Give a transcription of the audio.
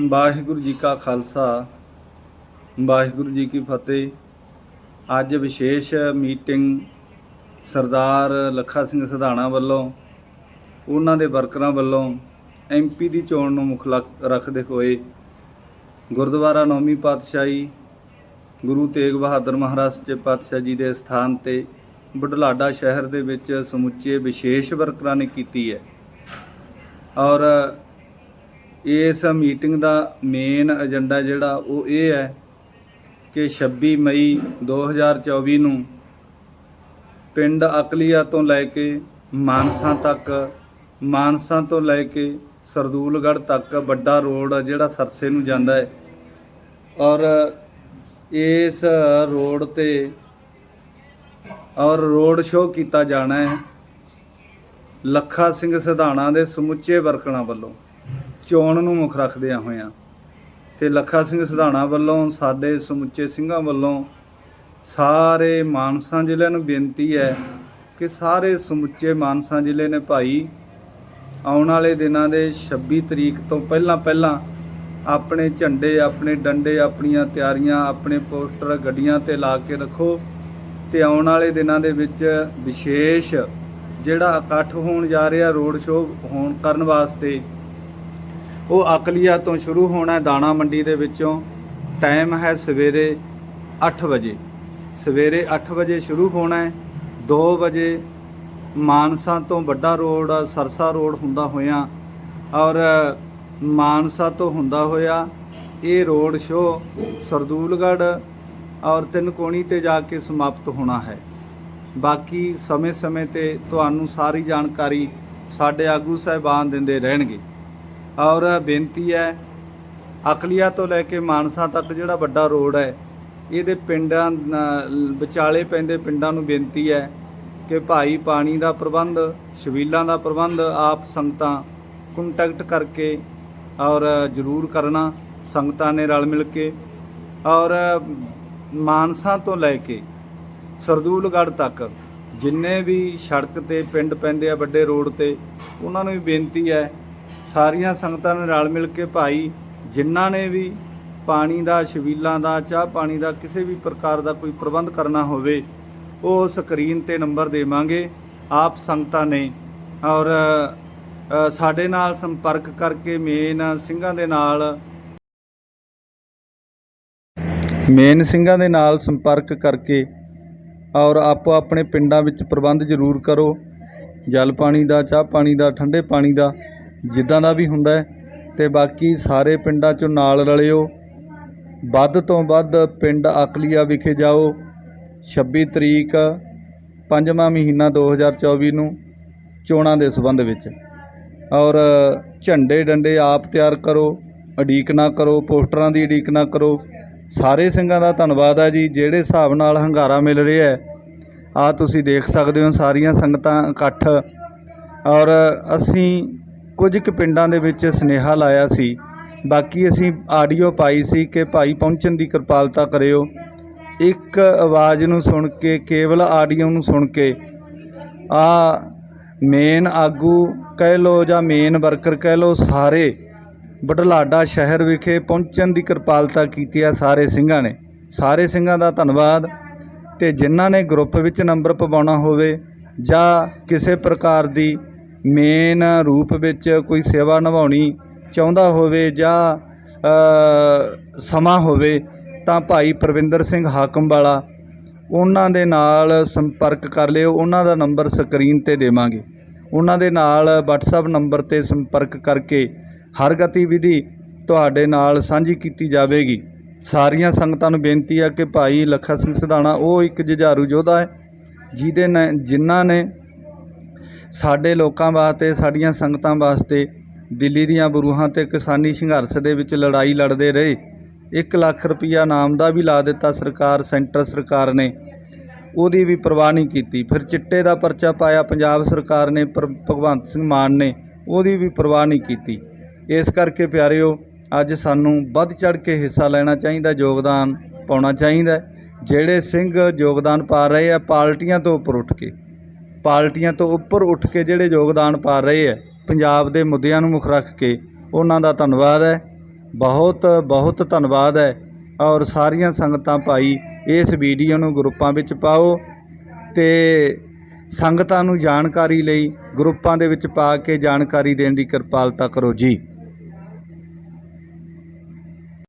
ਵਾਹਿਗੁਰੂ ਜੀ ਕਾ ਖਾਲਸਾ, ਵਾਹਿਗੁਰੂ ਜੀ ਕੀ ਫਤਿਹ। ਅੱਜ ਵਿਸ਼ੇਸ਼ ਮੀਟਿੰਗ ਸਰਦਾਰ ਲੱਖਾ ਸਿੰਘ ਸਧਾਣਾ ਵੱਲੋਂ, ਉਹਨਾਂ ਦੇ ਵਰਕਰਾਂ ਵੱਲੋਂ ਐਮਪੀ ਦੀ ਚੋਣ ਨੂੰ ਮੁੱਖ ਰੱਖਦੇ ਹੋਏ ਗੁਰਦੁਆਰਾ ਨੌਵੀਂ ਪਾਤਸ਼ਾਹੀ ਗੁਰੂ ਤੇਗ ਬਹਾਦਰ ਮਹਾਰਾਜ ਸੱਚੇ ਪਾਤਸ਼ਾਹ ਜੀ ਦੇ ਸਥਾਨ ਤੇ ਬੁਢਲਾਡਾ ਸ਼ਹਿਰ ਦੇ ਵਿੱਚ ਸਮੁੱਚੇ ਵਿਸ਼ੇਸ਼ ਵਰਕਰਾਂ ਨੇ ਕੀਤੀ ਹੈ। ਔਰ ਇਸ ਮੀਟਿੰਗ ਦਾ ਮੇਨ ਏਜੰਡਾ ਜਿਹੜਾ ਉਹ ਇਹ ਹੈ ਕਿ 26 ਮਈ 2024 ਨੂੰ ਪਿੰਡ ਅਕਲੀਆ ਤੋਂ ਲੈ ਕੇ ਮਾਨਸਾ ਤੱਕ, ਮਾਨਸਾ ਤੋਂ ਲੈ ਕੇ ਸਰਦੂਲਗੜ੍ਹ ਤੱਕ ਵੱਡਾ ਰੋਡ ਜਿਹੜਾ ਸਰਸੇ ਨੂੰ ਜਾਂਦਾ ਹੈ ਔਰ ਇਸ ਰੋਡ ਤੇ ਔਰ ਰੋਡ ਸ਼ੋਅ ਕੀਤਾ ਜਾਣਾ ਹੈ ਲੱਖਾ ਸਿੰਘ ਸਿਧਾਣਾ ਦੇ ਸਮੁੱਚੇ ਵਰਕਰਾਂ ਵੱਲੋਂ। ਚੋਣ ਨੂੰ ਮੁੱਖ ਰੱਖਦਿਆਂ ਹੋਇਆਂ ਤੇ ਲੱਖਾ ਸਿੰਘ ਸਿਧਾਣਾ ਵੱਲੋਂ, ਸਾਡੇ ਸਮੁੱਚੇ ਸਿੰਘਾਂ ਵੱਲੋਂ ਸਾਰੇ ਮਾਨਸਾ ਜ਼ਿਲ੍ਹੇ ਨੂੰ ਬੇਨਤੀ ਹੈ ਕਿ ਸਾਰੇ ਸਮੁੱਚੇ ਮਾਨਸਾ ਜ਼ਿਲ੍ਹੇ ਨੇ ਭਾਈ, ਆਉਣ ਵਾਲੇ ਦਿਨਾਂ ਦੇ 26 ਤਰੀਕ ਤੋਂ ਪਹਿਲਾਂ ਪਹਿਲਾਂ ਆਪਣੇ ਝੰਡੇ, ਆਪਣੇ ਡੰਡੇ, ਆਪਣੀਆਂ ਤਿਆਰੀਆਂ, ਆਪਣੇ ਪੋਸਟਰ ਗੱਡੀਆਂ ਤੇ ਲਾ ਕੇ ਰੱਖੋ ਤੇ ਆਉਣ ਵਾਲੇ ਦਿਨਾਂ ਦੇ ਵਿੱਚ ਵਿਸ਼ੇਸ਼ ਜਿਹੜਾ ਇਕੱਠ ਹੋਣ ਜਾ ਰਿਹਾ ਰੋਡ ਸ਼ੋਅ ਹੋਣ ਕਰਨ ਵਾਸਤੇ ਉਹ ਅਕਲੀਆ ਤੋਂ ਸ਼ੁਰੂ ਹੋਣਾ ਦਾਣਾ ਮੰਡੀ ਦੇ ਵਿੱਚੋਂ ਟਾਈਮ ਹੈ ਸਵੇਰੇ 8 ਵਜੇ। ਸਵੇਰੇ 8 ਵਜੇ ਸ਼ੁਰੂ ਹੋਣਾ ਹੈ। 2 ਵਜੇ ਮਾਨਸਾ ਤੋਂ ਵੱਡਾ ਰੋਡ, ਸਰਸਾ ਰੋਡ ਹੁੰਦਾ ਹੋਇਆ ਔਰ ਮਾਨਸਾ ਤੋਂ ਹੁੰਦਾ ਹੋਇਆ ਇਹ ਰੋਡ ਸ਼ੋਅ ਸਰਦੂਲਗੜ੍ਹ ਔਰ ਤਿੰਨਕੋਣੀ ਤੇ ਜਾ ਕੇ ਸਮਾਪਤ ਹੋਣਾ ਹੈ। ਬਾਕੀ ਸਮੇਂ-ਸਮੇਂ ਤੇ ਤੁਹਾਨੂੰ ਸਾਰੀ ਜਾਣਕਾਰੀ ਸਾਡੇ ਆਗੂ ਸਾਹਿਬਾਨ ਦਿੰਦੇ ਰਹਿਣਗੇ। ਔਰ ਬੇਨਤੀ ਹੈ, ਅਕਲੀਆ ਤੋਂ ਲੈ ਕੇ ਮਾਨਸਾ ਤੱਕ ਜਿਹੜਾ ਵੱਡਾ ਰੋਡ ਹੈ, ਇਹਦੇ ਪਿੰਡਾਂ ਵਿਚਾਲੇ ਪੈਂਦੇ ਪਿੰਡਾਂ ਨੂੰ ਬੇਨਤੀ ਹੈ ਕਿ ਭਾਈ ਪਾਣੀ ਦਾ ਪ੍ਰਬੰਧ ਛਬੀਲਾਂ ਦਾ ਪ੍ਰਬੰਧ ਆਪ ਸੰਗਤਾਂ ਕੰਟੈਕਟ ਕਰਕੇ ਔਰ ਜ਼ਰੂਰ ਕਰਨਾ, ਸੰਗਤਾਂ ਨੇ ਰਲ ਮਿਲ ਕੇ ਔਰ ਮਾਨਸਾ ਤੋਂ ਲੈ ਕੇ ਸਰਦੂਲਗੜ੍ਹ ਤੱਕ ਜਿੰਨੇ ਵੀ ਸੜਕ ਤੇ ਪਿੰਡ ਪੈਂਦੇ ਆ ਵੱਡੇ ਰੋਡ ਤੇ, ਉਹਨਾਂ ਨੂੰ ਵੀ ਬੇਨਤੀ ਹੈ ਸਾਰੀਆਂ ਸੰਗਤਾਂ ਨੇ ਰਲ ਮਿਲ ਕੇ ਭਾਈ, ਜਿਨ੍ਹਾਂ ਨੇ ਵੀ ਪਾਣੀ ਦਾ ਛਬੀਲਾਂ ਦਾ, ਚਾਹ ਪਾਣੀ ਦਾ ਕਿਸੇ ਵੀ ਪ੍ਰਕਾਰ ਦਾ ਕੋਈ ਪ੍ਰਬੰਧ ਕਰਨਾ ਹੋਵੇ, ਉਹ ਸਕਰੀਨ ਤੇ ਨੰਬਰ ਦੇਵਾਂਗੇ। ਆਪ ਸੰਗਤਾਂ ਨੇ ਔਰ ਸਾਡੇ ਨਾਲ ਸੰਪਰਕ ਕਰਕੇ ਮੇਨ ਸਿੰਘਾਂ ਦੇ ਨਾਲ ਮੇਨ ਸਿੰਘਾਂ ਦੇ ਨਾਲ ਸੰਪਰਕ ਕਰਕੇ ਔਰ ਆਪੋ ਆਪਣੇ ਪਿੰਡਾਂ ਵਿੱਚ ਪ੍ਰਬੰਧ ਜ਼ਰੂਰ ਕਰੋ। ਜਲ ਪਾਣੀ ਦਾ, ਚਾਹ ਪਾਣੀ ਦਾ, ਠੰਡੇ ਪਾਣੀ ਦਾ। ਜਿੱਦਾਂ ਦਾ ਵੀ ਹੁੰਦਾ ਹੈ ਤੇ ਬਾਕੀ ਸਾਰੇ ਪਿੰਡਾਂ 'ਚੋਂ ਨਾਲ ਰਲਿਓ। ਵੱਧ ਤੋਂ ਵੱਧ ਪਿੰਡ ਅਕਲੀਆ ਵਿਖੇ ਜਾਓ। 26 ਤਰੀਕ, ਪੰਜਵਾਂ ਮਹੀਨਾ 2024 ਨੂੰ ਚੋਣਾਂ ਦੇ ਸਬੰਧ ਵਿੱਚ। ਔਰ ਝੰਡੇ ਡੰਡੇ ਆਪ ਤਿਆਰ ਕਰੋ, ਉਡੀਕ ਨਾ ਕਰੋ, ਪੋਸਟਰਾਂ ਦੀ ਉਡੀਕ ਨਾ ਕਰੋ। ਸਾਰੇ ਸਿੰਘਾਂ ਦਾ ਧੰਨਵਾਦ ਹੈ ਜੀ। ਜਿਹੜੇ ਹਿਸਾਬ ਨਾਲ ਹੰਗਾਰਾ ਮਿਲ ਰਿਹਾ ਹੈ ਆ ਤੁਸੀਂ ਦੇਖ ਸਕਦੇ ਹੋ ਸਾਰੀਆਂ ਸੰਗਤਾਂ ਇਕੱਠ। ਔਰ ਅਸੀਂ ਕੁਝ ਕੁ ਪਿੰਡਾਂ ਦੇ ਵਿੱਚ ਸੁਨੇਹਾ ਲਾਇਆ ਸੀ। ਬਾਕੀ ਅਸੀਂ ਆਡੀਓ ਪਾਈ ਸੀ ਕਿ ਭਾਈ ਪਹੁੰਚਣ ਦੀ ਕਿਰਪਾਲਤਾ ਕਰਿਓ। ਇੱਕ ਆਵਾਜ਼ ਨੂੰ ਸੁਣ ਕੇ, ਕੇਵਲ ਆਡੀਓ ਨੂੰ ਸੁਣ ਕੇ, ਆ ਮੇਨ ਆਗੂ ਕਹਿ ਲੋ ਜਾਂ ਮੇਨ ਵਰਕਰ ਕਹਿ ਲੋ ਸਾਰੇ ਬਢਲਾਡਾ ਸ਼ਹਿਰ ਵਿਖੇ ਪਹੁੰਚਣ ਦੀ ਕਿਰਪਾਲਤਾ ਕੀਤੀ ਹੈ ਸਾਰੇ ਸਿੰਘਾਂ ਨੇ। ਸਾਰੇ ਸਿੰਘਾਂ ਦਾ ਧੰਨਵਾਦ। ਤੇ ਜਿਨ੍ਹਾਂ ਨੇ ਗਰੁੱਪ ਵਿੱਚ ਨੰਬਰ ਪਵਾਉਣਾ ਹੋਵੇ ਜਾਂ ਕਿਸੇ ਪ੍ਰਕਾਰ ਦੀ ਮੇਨ ਰੂਪ ਵਿੱਚ ਕੋਈ ਸੇਵਾ ਨਿਭਾਉਣੀ ਚਾਹੁੰਦਾ ਹੋਵੇ ਜਾਂ ਸਮਾਂ ਹੋਵੇ, ਤਾਂ ਭਾਈ ਪਰਵਿੰਦਰ ਸਿੰਘ ਹਾਕਮ ਵਾਲਾ ਉਹਨਾਂ ਦੇ ਨਾਲ ਸੰਪਰਕ ਕਰ ਲਿਓ। ਉਹਨਾਂ ਦਾ ਨੰਬਰ ਸਕਰੀਨ ਤੇ ਦੇਵਾਂਗੇ। ਉਹਨਾਂ ਦੇ ਨਾਲ WhatsApp ਨੰਬਰ ਤੇ ਸੰਪਰਕ ਕਰਕੇ ਹਰ ਗਤੀਵਿਧੀ ਤੁਹਾਡੇ ਨਾਲ ਸਾਂਝੀ ਕੀਤੀ ਜਾਵੇਗੀ। ਸਾਰੀਆਂ ਸੰਗਤਾਂ ਨੂੰ ਬੇਨਤੀ ਹੈ ਕਿ ਭਾਈ ਲੱਖਾ ਸਿੰਘ ਸਿਧਾਣਾ, ਉਹ ਇੱਕ ਜੁਝਾਰੂ ਯੋਧਾ ਹੈ, ਜਿਹਦੇ ਨੇ, ਜਿਨ੍ਹਾਂ ਨੇ ਸਾਡੇ ਲੋਕਾਂ ਵਾਸਤੇ, ਸਾਡੀਆਂ ਸੰਗਤਾਂ ਵਾਸਤੇ ਦਿੱਲੀ ਦੀਆਂ ਬਰੂਹਾਂ ਤੇ ਕਿਸਾਨੀ ਸੰਘਰਸ਼ ਦੇ ਵਿੱਚ ਲੜਾਈ ਲੜਦੇ ਰਹੇ। 1 ਲੱਖ ਰੁਪਈਆ ਨਾਮ ਦਾ ਵੀ ਲਾ ਦਿੱਤਾ ਸਰਕਾਰ, ਸੈਂਟਰ ਸਰਕਾਰ ਨੇ। ਉਹਦੀ ਵੀ ਪਰਵਾਹ ਨਹੀਂ ਕੀਤੀ। ਫਿਰ ਚਿੱਟੇ ਦਾ ਪਰਚਾ ਪਾਇਆ ਪੰਜਾਬ ਸਰਕਾਰ ਨੇ, ਪਰ ਭਗਵੰਤ ਸਿੰਘ ਮਾਨ ਨੇ, ਉਹਦੀ ਵੀ ਪਰਵਾਹ ਨਹੀਂ ਕੀਤੀ। ਇਸ ਕਰਕੇ ਪਿਆਰਿਓ, ਅੱਜ ਸਾਨੂੰ ਵੱਧ ਚੜ ਕੇ ਹਿੱਸਾ ਲੈਣਾ ਚਾਹੀਦਾ, ਯੋਗਦਾਨ ਪਾਉਣਾ ਚਾਹੀਦਾ। ਜਿਹੜੇ ਸਿੰਘ ਯੋਗਦਾਨ ਪਾ ਰਹੇ ਆ, ਪਾਰਟੀਆਂ ਤੋਂ ਉੱਪਰ ਉੱਠ ਕੇ। ਪਾਰਟੀਆਂ ਤੋਂ ਉੱਪਰ ਉੱਠ ਕੇ ਜਿਹੜੇ ਯੋਗਦਾਨ ਪਾ ਰਹੇ ਹੈ, ਪੰਜਾਬ ਦੇ ਮੁੱਦਿਆਂ ਨੂੰ ਮੁੱਖ ਰੱਖ ਕੇ, ਉਹਨਾਂ ਦਾ ਧੰਨਵਾਦ ਹੈ। ਬਹੁਤ ਬਹੁਤ ਧੰਨਵਾਦ ਹੈ। ਔਰ ਸਾਰੀਆਂ ਸੰਗਤਾਂ ਭਾਈ, ਇਸ ਵੀਡੀਓ ਨੂੰ ਗਰੁੱਪਾਂ ਵਿੱਚ ਪਾਓ ਤੇ ਸੰਗਤਾਂ ਨੂੰ ਜਾਣਕਾਰੀ ਲਈ ਗਰੁੱਪਾਂ ਦੇ ਵਿੱਚ ਪਾ ਕੇ ਜਾਣਕਾਰੀ ਦੇਣ ਦੀ ਕਿਰਪਾਲਤਾ ਕਰੋ ਜੀ।